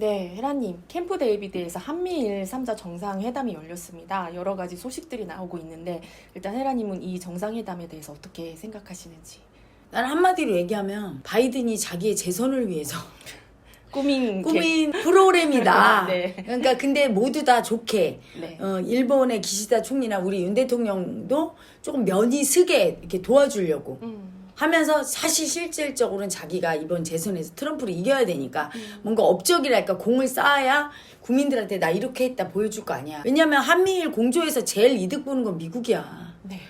네, 헤라님, 캠프 데이비드에서 한미일 3자 정상회담이 열렸습니다. 여러 가지 소식들이 나오고 있는데 일단 헤라님은 이 정상회담에 대해서 어떻게 생각하시는지 나는 한마디로 얘기하면 바이든이 자기의 재선을 위해서 꾸민 게- 꾸민 프로그램이다. 네. 그러니까 근데 모두 다 좋게 네. 어, 일본의 기시다 총리나 우리 윤 대통령도 조금 면이 서게 이렇게 도와주려고 음, 하면서 사실 실질적으로는 자기가 이번 재선에서 트럼프를 이겨야 되니까 음. 뭔가 업적이랄까 공을 쌓아야 국민들한테 나 이렇게 했다 보여줄 거 아니야. 왜냐면 한미일 공조에서 제일 이득 보는 건 미국이야. 네.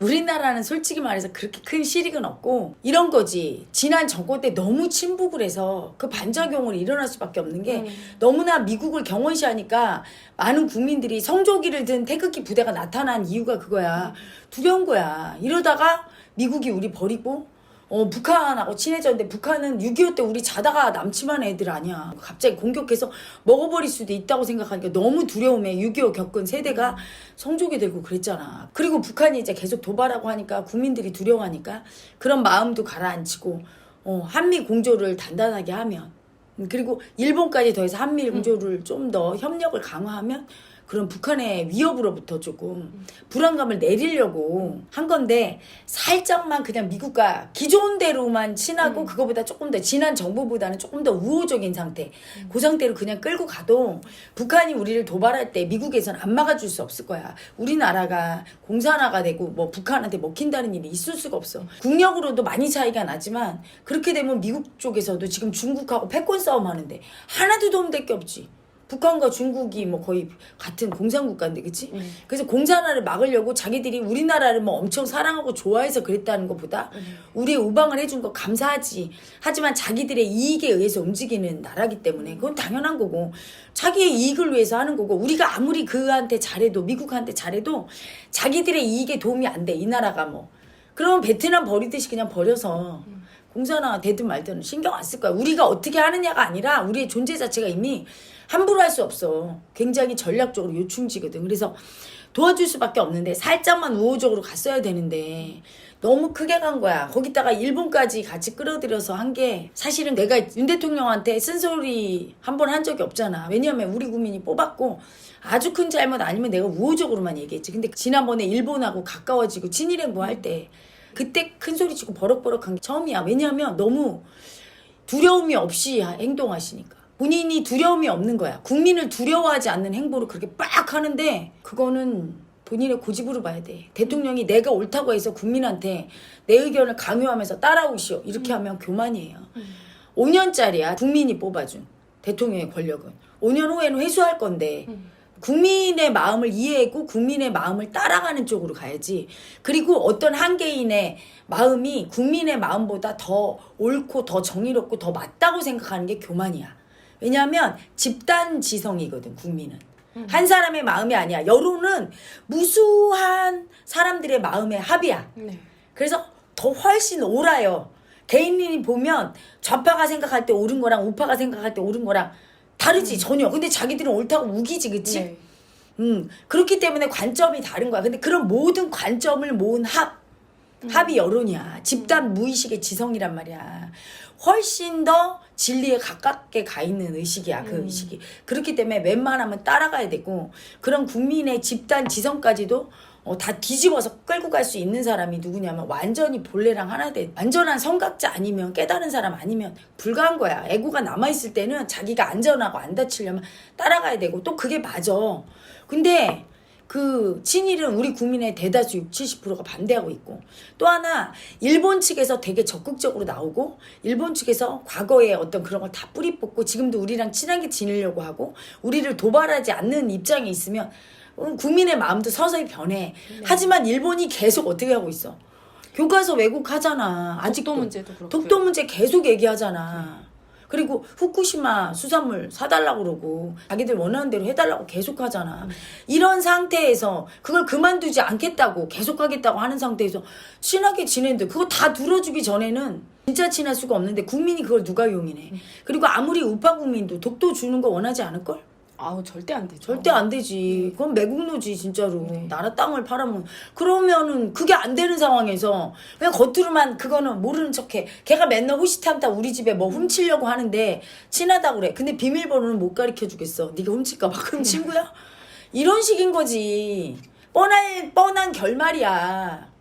우리나라는 솔직히 말해서 그렇게 큰 실익은 없고 이런 거지 지난 정권 때 너무 침묵을 해서 그 반작용으로 일어날 수밖에 없는 게 음. 너무나 미국을 경원시하니까 많은 국민들이 성조기를 든 태극기 부대가 나타난 이유가 그거야 두려운 거야 이러다가 미국이 우리 버리고 어, 북한하고 친해졌는데 북한은 6.25 때 우리 자다가 남침한 애들 아니야. 갑자기 공격해서 먹어버릴 수도 있다고 생각하니까 너무 두려움에 6.25 겪은 세대가 성조기 되고 그랬잖아. 그리고 북한이 이제 계속 도발하고 하니까 국민들이 두려워하니까 그런 마음도 가라앉히고 어, 한미 공조를 단단하게 하면 음, 그리고 일본까지 더해서 한미일 공조를 좀 더 협력을 강화하면 그런 북한의 위협으로부터 조금 불안감을 내리려고 한 건데 살짝만 그냥 미국과 기존 대로만 친하고 그거보다 조금 더 지난 정부보다는 조금 더 우호적인 상태. 그 상태로 그냥 끌고 가도 북한이 우리를 도발할 때 미국에서는 안 막아줄 수 없을 거야. 우리나라가 공산화가 되고 뭐 북한한테 먹힌다는 일이 있을 수가 없어. 국력으로도 많이 차이가 나지만 그렇게 되면 미국 쪽에서도 지금 중국하고 패권 싸움 하는데 하나도 도움될 게 없지 북한과 중국이 뭐 거의 같은 공산국가인데 그치? 음. 그래서 공산화를 막으려고 자기들이 우리나라를 뭐 엄청 사랑하고 좋아해서 그랬다는 것보다 우리의 우방을 해준 거 감사하지 하지만 자기들의 이익에 의해서 움직이는 나라기 때문에 그건 당연한 거고 자기의 이익을 위해서 하는 거고 우리가 아무리 그한테 잘해도 미국한테 잘해도 자기들의 이익에 도움이 안 돼 이 나라가 뭐 그러면 베트남 버리듯이 그냥 버려서 공산화 되든 말든 신경 안 쓸 거야. 우리가 어떻게 하느냐가 아니라 우리의 존재 자체가 이미 함부로 할 수 없어. 굉장히 전략적으로 요충지거든. 그래서 도와줄 수밖에 없는데 살짝만 우호적으로 갔어야 되는데 너무 크게 간 거야. 거기다가 일본까지 같이 끌어들여서 한 게 사실은 내가 윤 대통령한테 쓴소리 한 번한 적이 없잖아. 왜냐면 우리 국민이 뽑았고 아주 큰 잘못 아니면 내가 우호적으로만 얘기했지. 근데 지난번에 일본하고 가까워지고 친일행보 할 때 그때 큰 소리 치고 버럭버럭한 게 처음이야. 왜냐하면 너무 두려움이 없이 행동하시니까. 본인이 두려움이 없는 거야. 국민을 두려워하지 않는 행보를 그렇게 빡 하는데 그거는 본인의 고집으로 봐야 돼. 대통령이 내가 옳다고 해서 국민한테 내 의견을 강요하면서 따라오시오. 이렇게 하면 교만이에요. 5년짜리야. 국민이 뽑아준 대통령의 권력은. 5년 후에는 회수할 건데 국민의 마음을 이해하고 국민의 마음을 따라가는 쪽으로 가야지. 그리고 어떤 한 개인의 마음이 국민의 마음보다 더 옳고 더 정의롭고 더 맞다고 생각하는 게 교만이야. 왜냐하면 집단 지성이거든, 국민은. 한 사람의 마음이 아니야. 여론은 무수한 사람들의 마음의 합이야. 네. 그래서 더 훨씬 옳아요. 개인이 보면 좌파가 생각할 때 옳은 거랑 우파가 생각할 때 옳은 거랑 다르지 전혀. 근데 자기들은 옳다고 우기지, 그치? 네. 음, 그렇기 때문에 관점이 다른 거야. 근데 그런 모든 관점을 모은 합, 합이 여론이야. 집단 무의식의 지성이란 말이야. 훨씬 더 진리에 가깝게 가 있는 의식이야, 그 음. 의식이. 그렇기 때문에 웬만하면 따라가야 되고, 그런 국민의 집단 지성까지도 어, 다 뒤집어서 끌고 갈 수 있는 사람이 누구냐면 완전히 본래랑 하나 돼. 완전한 성각자 아니면 깨달은 사람 아니면 불가한 거야. 에고가 남아있을 때는 자기가 안전하고 안 다치려면 따라가야 되고 또 그게 맞아. 근데 그 친일은 우리 국민의 대다수 60, 70%가 반대하고 있고 또 하나 일본 측에서 되게 적극적으로 나오고 일본 측에서 과거에 어떤 그런 걸 다 뿌리 뽑고 지금도 우리랑 친하게 지내려고 하고 우리를 도발하지 않는 입장에 있으면 음, 국민의 마음도 서서히 변해. 하지만 일본이 계속 어떻게 하고 있어? 교과서 왜곡하잖아. 아직도 독도 문제도 그렇고요. 독도 문제 계속 얘기하잖아. 그리고 후쿠시마 수산물 사달라고 그러고 자기들 원하는 대로 해달라고 계속 하잖아. 이런 상태에서 그걸 그만두지 않겠다고 계속 하겠다고 하는 상태에서 친하게 지내는데 그거 다 들어주기 전에는 진짜 친할 수가 없는데 국민이 그걸 누가 용인해. 그리고 아무리 우파 국민도 독도 주는 거 원하지 않을걸? 아우 절대 안 되죠. 절대 안 되지. 그건 매국노지 진짜로. 네. 나라 땅을 팔아면 그러면은 그게 안 되는 상황에서 그냥 겉으로만 그거는 모르는 척해. 걔가 맨날 호시탐탐 우리 집에 뭐 훔치려고 하는데 친하다 그래. 근데 비밀번호는 못 가르쳐 주겠어. 네가 훔칠까 봐. 그럼 친구야? 이런 식인 거지. 뻔한 뻔한 결말이야.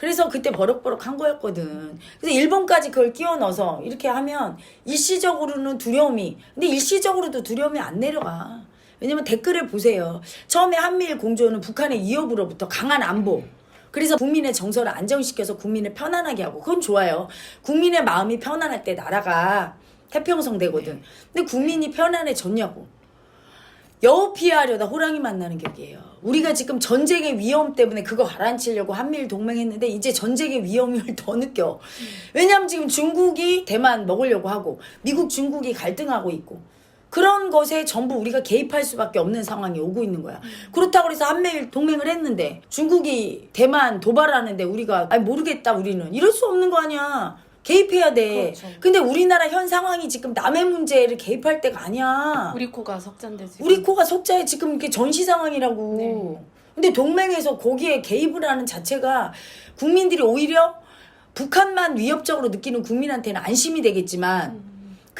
그래서 그때 버럭버럭 한 거였거든. 그래서 일본까지 그걸 끼워 넣어서 이렇게 하면 일시적으로는 두려움이, 근데 일시적으로도 두려움이 안 내려가. 왜냐면 댓글을 보세요. 처음에 한미일 공조는 북한의 위협으로부터 강한 안보. 그래서 국민의 정서를 안정시켜서 국민을 편안하게 하고 그건 좋아요. 국민의 마음이 편안할 때 나라가 태평성 되거든. 근데 국민이 편안해졌냐고. 여우 피하려다 호랑이 만나는 격이에요. 우리가 지금 전쟁의 위험 때문에 그거 가라앉히려고 한미일 동맹했는데 이제 전쟁의 위험을 더 느껴. 왜냐면 지금 중국이 대만 먹으려고 하고 미국 중국이 갈등하고 있고 그런 것에 전부 우리가 개입할 수밖에 없는 상황이 오고 있는 거야. 그렇다고 해서 한미일 동맹을 했는데 중국이 대만 도발하는데 우리가 아니 모르겠다 우리는 이럴 수 없는 거 아니야. 개입해야 돼. 그렇죠. 근데 우리나라 현 상황이 지금 남의 문제를 개입할 때가 아니야. 우리 코가 석잔데 지금. 우리 코가 속자에 지금 이게 전시 상황이라고. 네. 근데 동맹에서 거기에 개입을 하는 자체가 국민들이 오히려 북한만 위협적으로 느끼는 국민한테는 안심이 되겠지만 음.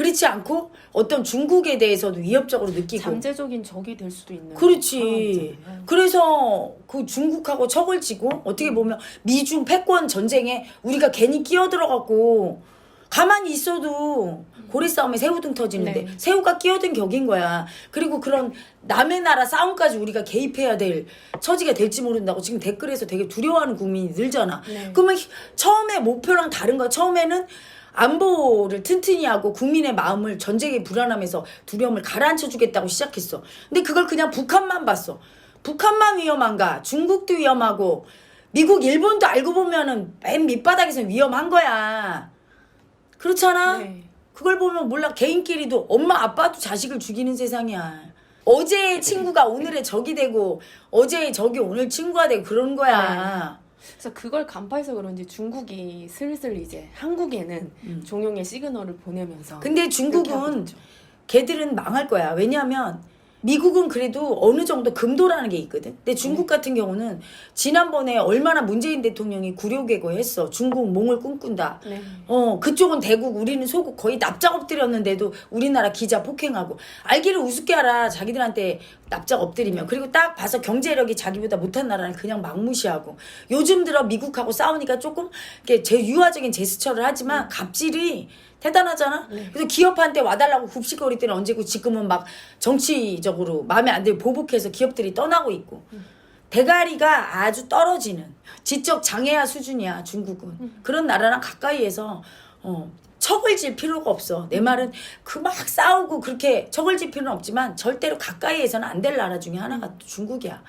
그렇지 않고 어떤 중국에 대해서도 위협적으로 느끼고 잠재적인 적이 될 수도 있는. 그렇지. 상황이잖아요. 그래서 그 중국하고 척을 지고 어떻게 보면 미중 패권 전쟁에 우리가 괜히 끼어들어갖고 가만히 있어도 고래 싸움에 새우등 터지는데 네. 새우가 끼어든 격인 거야. 그리고 그런 남의 나라 싸움까지 우리가 개입해야 될 처지가 될지 모른다고 지금 댓글에서 되게 두려워하는 국민이 늘잖아. 네. 그러면 처음에 목표랑 다른 거야. 처음에는 안보를 튼튼히 하고 국민의 마음을 전쟁의 불안함에서 두려움을 가라앉혀 주겠다고 시작했어. 근데 그걸 그냥 북한만 봤어. 북한만 위험한가? 중국도 위험하고 미국, 일본도 알고 보면은 맨 밑바닥에서 위험한 거야. 그렇잖아? 네. 그걸 보면 몰라 개인끼리도 엄마 아빠도 자식을 죽이는 세상이야. 어제의 친구가 오늘의 적이 되고 어제의 적이 오늘 친구가 되고 그런 거야. 그래서 그걸 간파해서 그런지 중국이 슬슬 이제 한국에는 음. 종용의 시그널을 보내면서 근데 중국은. 걔들은 망할 거야. 왜냐하면 미국은 그래도 어느 정도 금도라는 게 있거든. 근데 중국 같은 경우는 지난번에 얼마나 문재인 대통령이 굴욕개고 했어. 중국 몽을 꿈꾼다. 네. 어, 그쪽은 대국, 우리는 소국 거의 납작 엎드렸는데도 우리나라 기자 폭행하고. 알기를 우습게 알아. 자기들한테 납작 엎드리면. 그리고 딱 봐서 경제력이 자기보다 못한 나라는 그냥 막무시하고. 요즘 들어 미국하고 싸우니까 조금 이렇게 제 유화적인 제스처를 하지만 갑질이 대단하잖아? 네. 그래서 기업한테 와달라고 굽식거릴 때는 언제고 지금은 막 정치적으로 마음에 안 들고 보복해서 기업들이 떠나고 있고. 대가리가 아주 떨어지는 지적 장애아 수준이야 중국은 그런 나라랑 가까이에서 어 척을 질 필요가 없어. 내 말은 그 막 싸우고 그렇게 척을 질 필요는 없지만 절대로 가까이에서는 안 될 나라 중에 하나가 중국이야.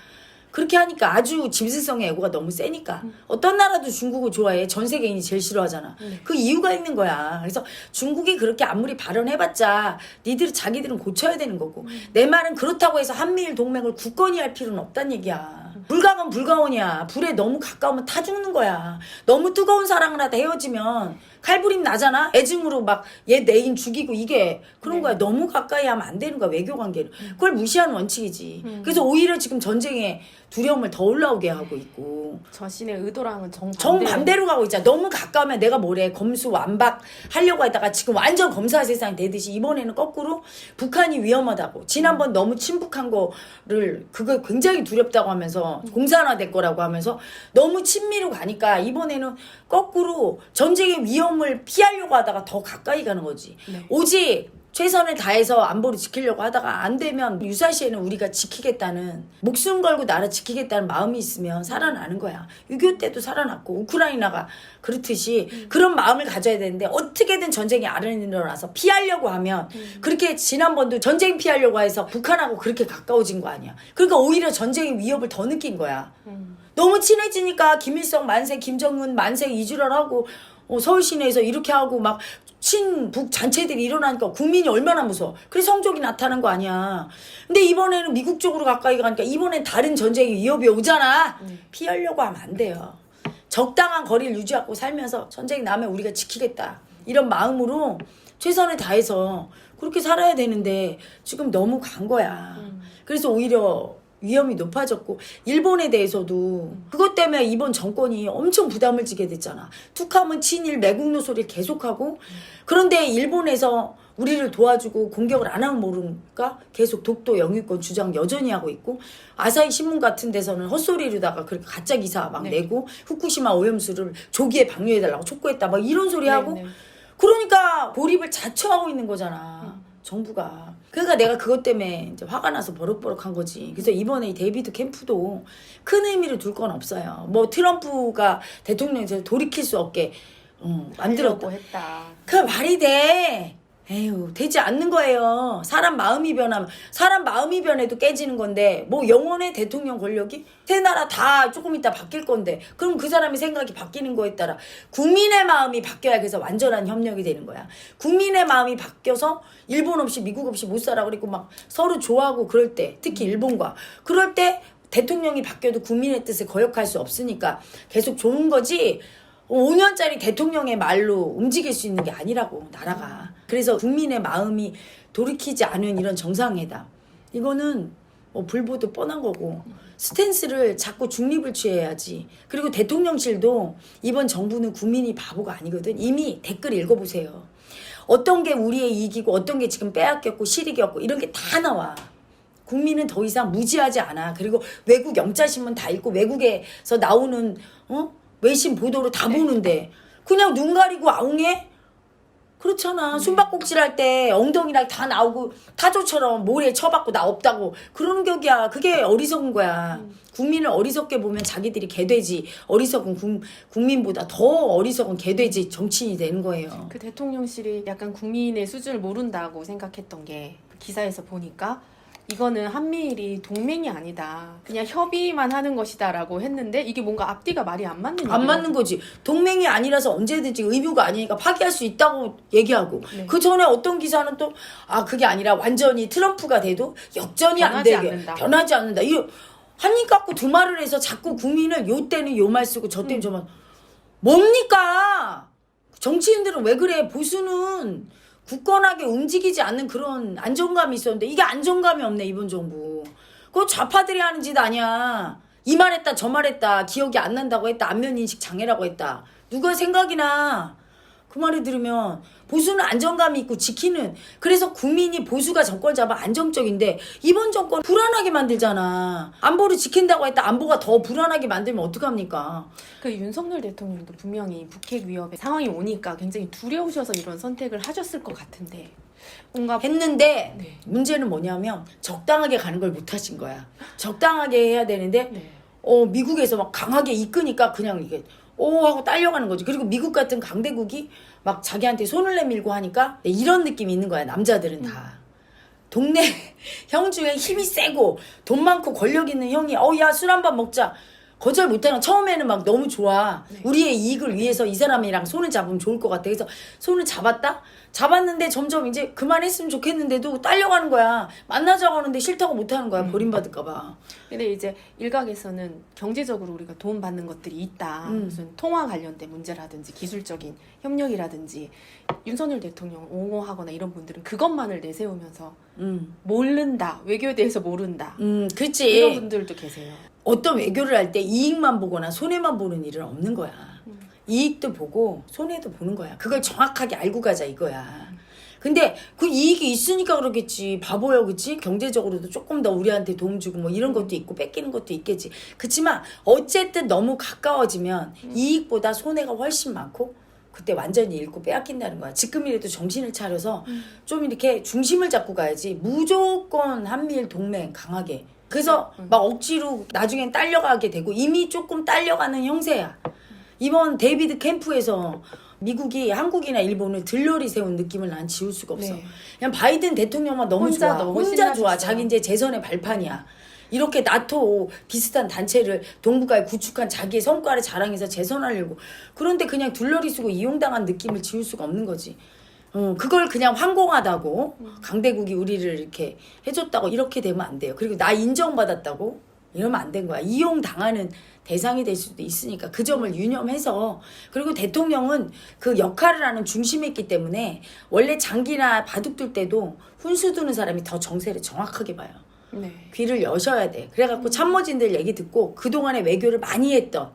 그렇게 하니까 아주 짐승성의 애고가 너무 세니까. 어떤 나라도 중국을 좋아해. 전 세계인이 제일 싫어하잖아. 그 이유가 있는 거야. 그래서 중국이 그렇게 아무리 발언해봤자 니들 자기들은 고쳐야 되는 거고. 내 말은 그렇다고 해서 한미일 동맹을 굳건히 할 필요는 없단 얘기야. 불가면 불가원이야. 불에 너무 가까우면 타 죽는 거야. 너무 뜨거운 사랑을 하다 헤어지면 칼부림 나잖아 애증으로 막 얘 내인 죽이고 이게 그런 네. 거야 너무 가까이 하면 안 되는 거야 외교 관계를 그걸 무시하는 원칙이지 그래서 오히려 지금 전쟁에 두려움을 더 올라오게 하고 있고 자신의 의도랑은 정반대. 정반대로 가고 있잖아. 너무 가까우면 내가 뭐래. 검수 완박 하려고 하다가 지금 완전 검사 세상이 되듯이 이번에는 거꾸로 북한이 위험하다고. 지난번 너무 친북한 거를 그거 굉장히 두렵다고 하면서 공산화될 거라고 하면서 너무 친미로 가니까 이번에는 거꾸로 전쟁의 위험 을 피하려고 하다가 더 가까이 가는 거지. 네. 오직 최선을 다해서 안보를 지키려고 하다가 안 되면 유사시에는 우리가 지키겠다는 목숨 걸고 나라 지키겠다는 마음이 있으면 살아나는 거야. 6.25 때도 살아났고 우크라이나가 그렇듯이 그런 마음을 가져야 되는데 어떻게든 전쟁이 아른이 일어나서 피하려고 하면 그렇게 지난번도 전쟁 피하려고 해서 북한하고 그렇게 가까워진 거 아니야. 그러니까 오히려 전쟁의 위협을 더 느낀 거야. 음. 너무 친해지니까 김일성 만세, 김정은 만세 이주랄하고 어, 서울 시내에서 이렇게 하고 막 친북 잔체들이 일어나니까 국민이 얼마나 무서워. 그래서 성적이 나타난 거 아니야. 근데 이번에는 미국 쪽으로 가까이 가니까 이번엔 다른 전쟁의 위협이 오잖아. 피하려고 하면 안 돼요. 적당한 거리를 유지하고 살면서 전쟁이 나면 우리가 지키겠다. 이런 마음으로 최선을 다해서 그렇게 살아야 되는데 지금 너무 간 거야. 음. 그래서 오히려 위험이 높아졌고 일본에 대해서도 그것 때문에 이번 정권이 엄청 부담을 지게 됐잖아. 툭하면 친일 매국노 소리를 계속하고 그런데 일본에서 우리를 도와주고 공격을 안 하면 모르니까 계속 독도 영유권 주장 여전히 하고 있고 아사히 신문 같은 데서는 헛소리로다가 그렇게 가짜 기사 막 네. 내고 후쿠시마 오염수를 조기에 방류해달라고 촉구했다 막 이런 소리 하고 네, 네. 그러니까 고립을 자처하고 있는 거잖아. 음. 정부가. 그러니까 내가 그것 때문에 이제 화가 나서 버럭버럭한 거지. 그래서 이번에 이 데이비드 캠프도 큰 의미를 둘 건 없어요. 뭐 트럼프가 대통령에서 돌이킬 수 없게 어, 만들었다. 하려고 했다. 그 말이 돼. 에휴, 되지 않는 거예요. 사람 마음이 변하면, 사람 마음이 변해도 깨지는 건데, 뭐 영원의 대통령 권력이? 세 나라 다 조금 있다 바뀔 건데, 그럼 그 사람의 생각이 바뀌는 거에 따라 국민의 마음이 바뀌어야 그래서 완전한 협력이 되는 거야. 국민의 마음이 바뀌어서 일본 없이 미국 없이 못 살아. 그리고 막 서로 좋아하고 그럴 때, 특히 일본과. 그럴 때 대통령이 바뀌어도 국민의 뜻을 거역할 수 없으니까 계속 좋은 거지. 5년짜리 대통령의 말로 움직일 수 있는 게 아니라고 나라가 그래서 국민의 마음이 돌이키지 않은 이런 정상회담 이거는 뭐 불보듯 뻔한 거고 스탠스를 자꾸 중립을 취해야지 그리고 대통령실도 이번 정부는 국민이 바보가 아니거든 이미 댓글 읽어보세요 어떤 게 우리의 이익이고 어떤 게 지금 빼앗겼고 실익이었고 이런 게 다 나와 국민은 더 이상 무지하지 않아. 그리고 외국 영자신문 다 읽고 외국에서 나오는 어? 외신 보도를 다 보는데 그냥 눈 가리고 아웅해? 그렇잖아. 숨바꼭질 할 때 엉덩이랑 다 나오고 타조처럼 모래 쳐박고 나 없다고 그러는 격이야. 그게 어리석은 거야. 국민을 어리석게 보면 자기들이 개돼지 어리석은 국, 국민보다 더 어리석은 개돼지 정치인이 되는 거예요. 그 대통령실이 약간 국민의 수준을 모른다고 생각했던 게그 기사에서 보니까 이거는 한미일이 동맹이 아니다. 그냥 협의만 하는 것이다라고 했는데 이게 뭔가 앞뒤가 말이 안 맞는 안 얘기예요. 맞는 거지. 동맹이 아니라서 언제든지 의무가 아니니까 파기할 수 있다고 얘기하고 네. 그 전에 어떤 기사는 또 아 그게 아니라 완전히 트럼프가 돼도 역전이 안 변하지 되게 않는다. 변하지 않는다. 이 한입 갖고 두 말을 해서 자꾸 국민을 요 때는 요 말 쓰고 저 때는 음. 저 말. 뭡니까? 정치인들은 왜 그래? 보수는 굳건하게 움직이지 않는 그런 안정감이 있었는데 이게 안정감이 없네 이번 정부. 그거 좌파들이 하는 짓 아니야. 이 말했다 저 말했다 기억이 안 난다고 했다 안면 인식 장애라고 했다. 누가 생각이 나? 그 말을 들으면 보수는 안정감이 있고 지키는 그래서 국민이 보수가 정권 잡아 안정적인데 이번 정권 불안하게 만들잖아. 안보를 지킨다고 했다 안보가 더 불안하게 만들면 어떡합니까? 그 윤석열 대통령도 분명히 북핵 위협의 상황이 오니까 굉장히 두려우셔서 이런 선택을 하셨을 것 같은데 뭔가 했는데 네. 문제는 뭐냐면 적당하게 가는 걸 못 하신 거야. 적당하게 해야 되는데 네. 어 미국에서 막 강하게 이끄니까 그냥 이게 오 하고 딸려가는 거지. 그리고 미국 같은 강대국이 막 자기한테 손을 내밀고 하니까 네, 이런 느낌이 있는 거야. 남자들은 다. 동네 형 중에 힘이 세고 돈 많고 권력 있는 형이 어 야 술 한 번 먹자. 거절 못하는 거. 처음에는 막 너무 좋아. 우리의 이익을 위해서 이 사람이랑 손을 잡으면 좋을 것 같아. 그래서 손을 잡았다? 잡았는데 점점 이제 그만했으면 좋겠는데도 딸려가는 거야. 만나자고 하는데 싫다고 못하는 거야. 버림받을까 봐. 근데 이제 일각에서는 경제적으로 우리가 도움 받는 것들이 있다. 음. 무슨 통화 관련된 문제라든지 기술적인 협력이라든지 윤석열 대통령 옹호하거나 이런 분들은 그것만을 내세우면서 음, 모른다. 외교에 대해서 모른다. 음, 이런 그치. 분들도 계세요. 어떤 외교를 할 때 이익만 보거나 손해만 보는 일은 없는 거야. 이익도 보고 손해도 보는 거야. 그걸 정확하게 알고 가자 이거야. 근데 그 이익이 있으니까 그러겠지. 바보야, 그치? 경제적으로도 조금 더 우리한테 도움 주고 뭐 이런 것도 있고 뺏기는 것도 있겠지. 그치만 어쨌든 너무 가까워지면 이익보다 손해가 훨씬 많고 그때 완전히 잃고 빼앗긴다는 거야. 지금이라도 정신을 차려서 좀 이렇게 중심을 잡고 가야지. 무조건 한미일 동맹 강하게. 그래서 막 억지로 나중엔 딸려가게 되고 이미 조금 딸려가는 형세야. 이번 데이비드 캠프에서 미국이 한국이나 일본을 들러리 세운 느낌을 난 지울 수가 없어. 네. 그냥 바이든 대통령만 너무 혼자 좋아. 너무 혼자 좋아. 신나셨어요. 자기 이제 재선의 발판이야. 이렇게 나토 비슷한 단체를 동북아에 구축한 자기의 성과를 자랑해서 재선하려고. 그런데 그냥 둘러리 쓰고 이용당한 느낌을 지울 수가 없는 거지. 어, 그걸 그냥 황공하다고 강대국이 우리를 이렇게 해줬다고 이렇게 되면 안 돼요. 그리고 나 인정받았다고 이러면 안 된 거야. 이용 당하는 대상이 될 수도 있으니까 그 점을 유념해서 그리고 대통령은 그 역할을 하는 중심이었기 때문에 원래 장기나 바둑 둘 때도 훈수 두는 사람이 더 정세를 정확하게 봐요. 네. 귀를 여셔야 돼. 그래갖고 참모진들 얘기 듣고 그동안에 외교를 많이 했던,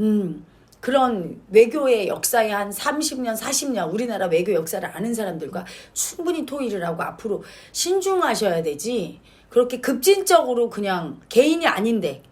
음, 그런 외교의 역사에 한 30년, 40년 우리나라 외교 역사를 아는 사람들과 충분히 토의를 하고 앞으로 신중하셔야 되지. 그렇게 급진적으로 그냥 개인이 아닌데,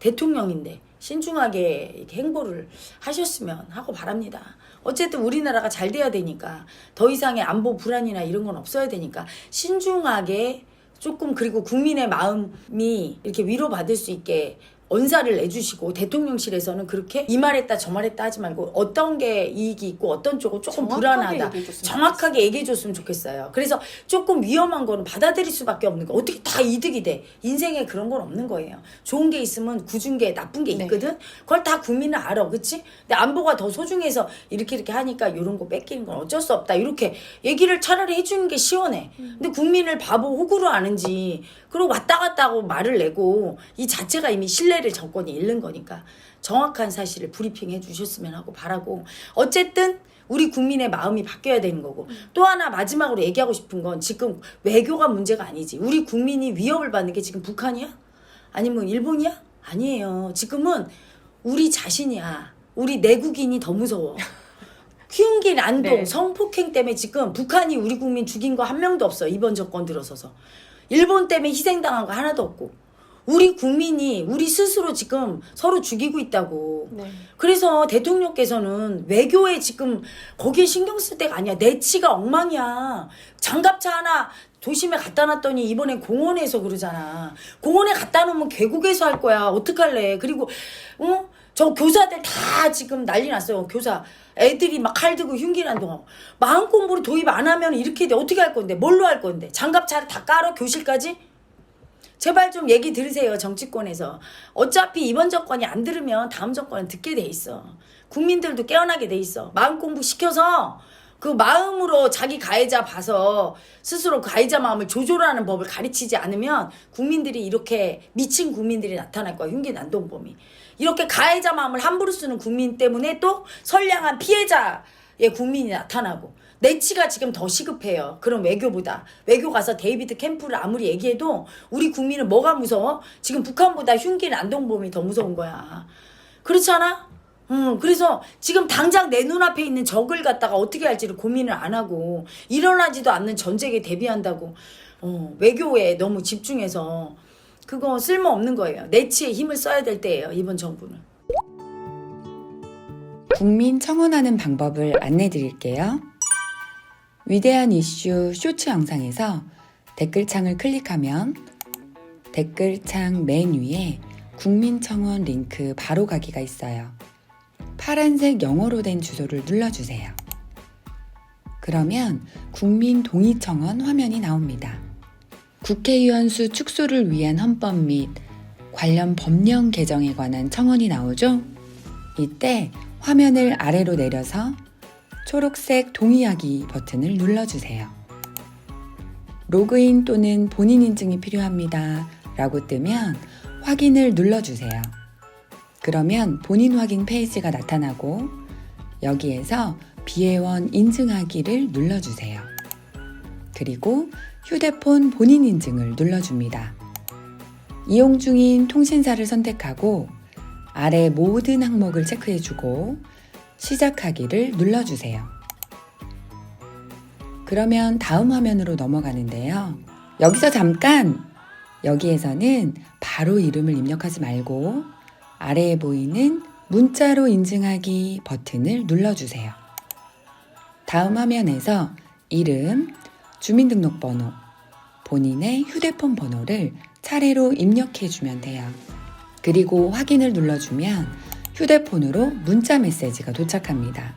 대통령인데, 신중하게 행보를 하셨으면 하고 바랍니다. 어쨌든 우리나라가 잘 돼야 되니까 더 이상의 안보 불안이나 이런 건 없어야 되니까 신중하게 조금 그리고 국민의 마음이 이렇게 위로받을 수 있게 언사를 내주시고 대통령실에서는 그렇게 이 말했다 저 말했다 하지 말고 어떤 게 이익이 있고 어떤 쪽은 조금 정확하게 불안하다. 얘기해줬으면 정확하게 얘기해줬으면 좋겠어요. 그래서 조금 위험한 거는 받아들일 수밖에 없는 거. 어떻게 다 이득이 돼? 인생에 그런 건 없는 거예요. 좋은 게 있으면 굳은 게 나쁜 게 네. 있거든? 그걸 다 국민은 알아. 그치? 근데 안보가 더 소중해서 이렇게 이렇게 하니까 이런 거 뺏기는 건 어쩔 수 없다. 이렇게 얘기를 차라리 해주는 게 시원해. 근데 국민을 바보 호구로 아는지 그리고 왔다 갔다 하고 말을 내고 이 자체가 이미 신뢰를 정권이 잃는 거니까 정확한 사실을 브리핑해 주셨으면 하고 바라고 어쨌든 우리 국민의 마음이 바뀌어야 되는 거고 또 하나 마지막으로 얘기하고 싶은 건 지금 외교가 문제가 아니지. 우리 국민이 위협을 받는 게 지금 북한이야? 아니면 일본이야? 아니에요. 지금은 우리 자신이야. 우리 내국인이 더 무서워. 흉기 난동 네. 성폭행 때문에 지금 북한이 우리 국민 죽인 거 한 명도 없어. 이번 정권 들어서서 일본 때문에 희생당한 거 하나도 없고 우리 국민이 우리 스스로 지금 서로 죽이고 있다고 네. 그래서 대통령께서는 외교에 지금 거기에 신경 쓸 때가 아니야. 내치가 엉망이야. 장갑차 하나 도심에 갖다 놨더니 이번엔 공원에서 그러잖아. 공원에 갖다 놓으면 계곡에서 할 거야. 어떡할래. 그리고, 어? 저 교사들 다 지금 난리 났어요. 교사. 애들이 막 칼 들고 흉기난동하고. 마음 공부를 도입 안 하면 이렇게 돼. 어떻게 할 건데? 뭘로 할 건데? 장갑 차를 다 깔아? 교실까지? 제발 좀 얘기 들으세요 정치권에서 어차피 이번 정권이 안 들으면 다음 정권은 듣게 돼 있어 국민들도 깨어나게 돼 있어 마음 공부 시켜서 그 마음으로 자기 가해자 봐서 스스로 가해자 마음을 조절하는 법을 가르치지 않으면 국민들이 이렇게 미친 국민들이 나타날 거야 흉기 난동범이 이렇게 가해자 마음을 함부로 쓰는 국민 때문에 또 선량한 피해자의 국민이 나타나고 내치가 지금 더 시급해요. 그런 외교보다. 외교 가서 데이비드 캠프를 아무리 얘기해도 우리 국민은 뭐가 무서워? 지금 북한보다 흉기 난동범이 더 무서운 거야. 그렇잖아? 음, 그래서 지금 당장 내 눈앞에 있는 적을 갖다가 어떻게 할지를 고민을 안 하고 일어나지도 않는 전쟁에 대비한다고 어, 외교에 너무 집중해서 그거 쓸모없는 거예요. 내치에 힘을 써야 될 때예요. 이번 정부는. 국민 청원하는 방법을 안내 드릴게요. 위대한 이슈 쇼츠 영상에서 댓글창을 클릭하면 댓글창 맨 위에 국민 청원 링크 바로 가기가 있어요. 파란색 영어로 된 주소를 눌러주세요. 그러면 국민 동의 청원 화면이 나옵니다. 국회의원 수 축소를 위한 헌법 및 관련 법령 개정에 관한 청원이 나오죠? 이때 화면을 아래로 내려서 초록색 동의하기 버튼을 눌러주세요. 로그인 또는 본인 인증이 필요합니다. 라고 뜨면 확인을 눌러주세요. 그러면 본인 확인 페이지가 나타나고 여기에서 비회원 인증하기를 눌러주세요. 그리고 휴대폰 본인 인증을 눌러줍니다. 이용 중인 통신사를 선택하고 아래 모든 항목을 체크해주고 시작하기를 눌러주세요. 그러면 다음 화면으로 넘어가는데요. 여기서 잠깐! 여기에서는 바로 이름을 입력하지 말고 아래에 보이는 문자로 인증하기 버튼을 눌러주세요. 다음 화면에서 이름, 주민등록번호, 본인의 휴대폰 번호를 차례로 입력해 주면 돼요. 그리고 확인을 눌러주면 휴대폰으로 문자 메시지가 도착합니다.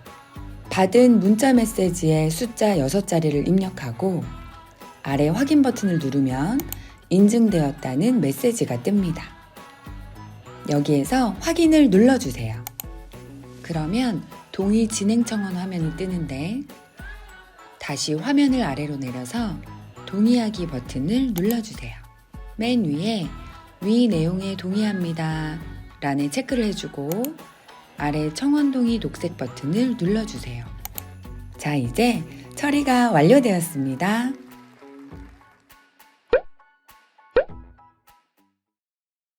받은 문자 메시지의 숫자 6자리를 입력하고 아래 확인 버튼을 누르면 인증되었다는 메시지가 뜹니다. 여기에서 확인을 눌러주세요. 그러면 동의 진행 청원 화면이 뜨는데 다시 화면을 아래로 내려서 동의하기 버튼을 눌러주세요. 맨 위에 위 내용에 동의합니다. 란에 체크를 해주고 아래 청원 동의 녹색 버튼을 눌러주세요. 자, 이제 처리가 완료되었습니다.